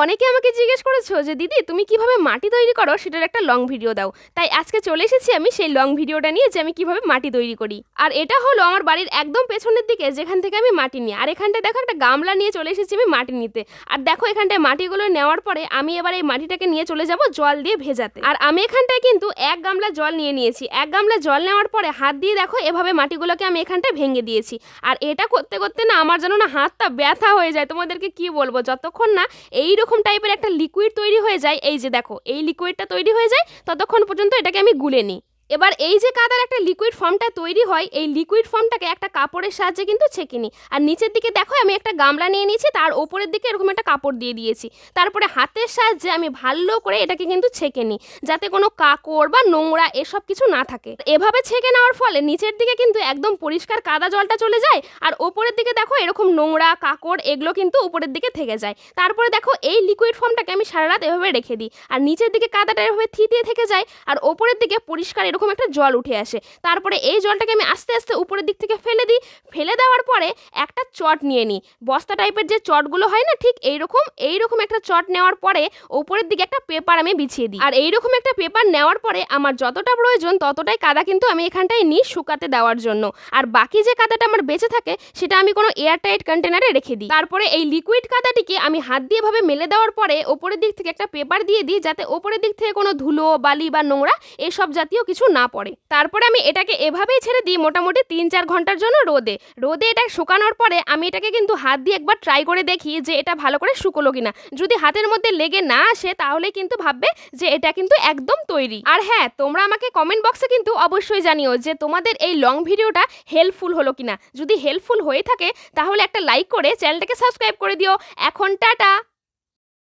অনেকে আমাকে জিজ্ঞেস করেছ যে, দিদি, তুমি কীভাবে মাটি তৈরি করো? সেটার একটা লং ভিডিও দাও। তাই আজকে চলে এসেছি আমি সেই লং ভিডিওটা নিয়ে যে, আমি কীভাবে মাটি তৈরি করি। আর এটা হলো আমার বাড়ির একদম পেছনের দিকে, যেখান থেকে আমি মাটি নিই। আর এখানটায় দেখো একটা গামলা নিয়ে চলে এসেছি আমি মাটি নিতে। আর দেখো এখানটায় মাটিগুলো নেওয়ার পরে আমি এবার এই মাটিটাকে নিয়ে চলে যাব জল দিয়ে ভেজাতে। আর আমি এখানটায় কিন্তু এক গামলা জল নিয়ে নিয়েছি। এক গামলা জল নেওয়ার পরে হাত দিয়ে দেখো এভাবে মাটিগুলোকে আমি এখানটায় ভেঙে দিয়েছি। আর এটা করতে করতে না আমার যেন না হাতটা ব্যথা হয়ে যায়। তোমাদেরকে কি বলব? যতক্ষণ না এই রকম টাইপের একটা লিকুইড তৈরি হয়ে যায়, এই যে দেখো, এই লিকুইডটা তৈরি হয়ে যায়, ততক্ষণ পর্যন্ত এটাকে আমি গুলে নিই। এবার এই যে কাদার একটা লিকুইড ফর্মটা তৈরি হয়, এই লিকুইড ফর্মটাকে একটা কাপড়ের সাহায্যে কিন্তু ছেঁকে নিই আর নিচের দিকে দেখো, আমি একটা গামলা নিয়ে নিয়েছি, তার ওপরের দিকে এরকম একটা কাপড় দিয়ে দিয়েছি। তারপরে হাতের সাহায্যে আমি ভালো করে এটাকে কিন্তু ছেঁকে নিই যাতে কোনো কাকড় বা নোংরা এসব কিছু না থাকে। এভাবে ছেঁকে নেওয়ার ফলে নিচের দিকে কিন্তু একদম পরিষ্কার কাদা জলটা চলে যায়, আর ওপরের দিকে দেখো, এরকম নোংরা কাকড়, এগুলো কিন্তু উপরের দিকে থেকে যায়। তারপরে দেখো, এই লিকুইড ফর্মটাকে আমি সারা রাত এভাবে রেখে দিই। আর নিচের দিকে কাদাটা এভাবে থিতিয়ে থেকে যায়, আর ওপরের দিকে পরিষ্কার এরকম একটা জল উঠে আসে। তারপরে এই জলটাকে আমি আস্তে আস্তে উপরের দিক থেকে ফেলে দিই। ফেলে দেওয়ার পরে একটা চট নিয়ে নিই। বস্তা টাইপের যে চটগুলো হয় না, ঠিক এইরকম এইরকম একটা চট নেওয়ার পরে উপরের দিকে একটা পেপার আমি বিছিয়ে দিই। আর এইরকম একটা পেপার নেওয়ার পরে আমার যতটা প্রয়োজন ততটাই কাদা কিন্তু আমি এখানটায় নিই শুকাতে দেওয়ার জন্য। আর বাকি যে কাদাটা আমার বেঁচে থাকে, সেটা আমি কোনো এয়ারটাইট কন্টেনারে রেখে দিই। তারপরে এই লিকুইড কাদাটিকে আমি হাত দিয়ে ভাবে মেলে দেওয়ার পরে ওপরের দিক থেকে একটা পেপার দিয়ে দিই, যাতে ওপরের দিক থেকে কোনো ধুলো, বালি বা নোংরা, এসব জাতীয় কিছু না পড়ে। তারপরে আমি এটাকে এভাবেই ছেড়ে দিই মোটামুটি তিন চার ঘণ্টার জন্য রোদে। রোদে এটা শুকানোর পরে আমি এটাকে কিন্তু হাত দিয়ে একবার ট্রাই করে দেখি যে এটা ভালো করে শুকোলো কিনা। যদি হাতের মধ্যে লেগে না আসে তাহলে কিন্তু ভাববে যে এটা কিন্তু একদম তৈরি। আর হ্যাঁ তোমরা আমাকে কমেন্ট বক্সে কিন্তু অবশ্যই জানিও যে তোমাদের এই লং ভিডিওটা হেল্পফুল হলো কিনা। যদি হেল্পফুল হয়ে থাকে তাহলে একটা লাইক করে চ্যানেলটাকে সাবস্ক্রাইব করে দিও। এখন টাটা!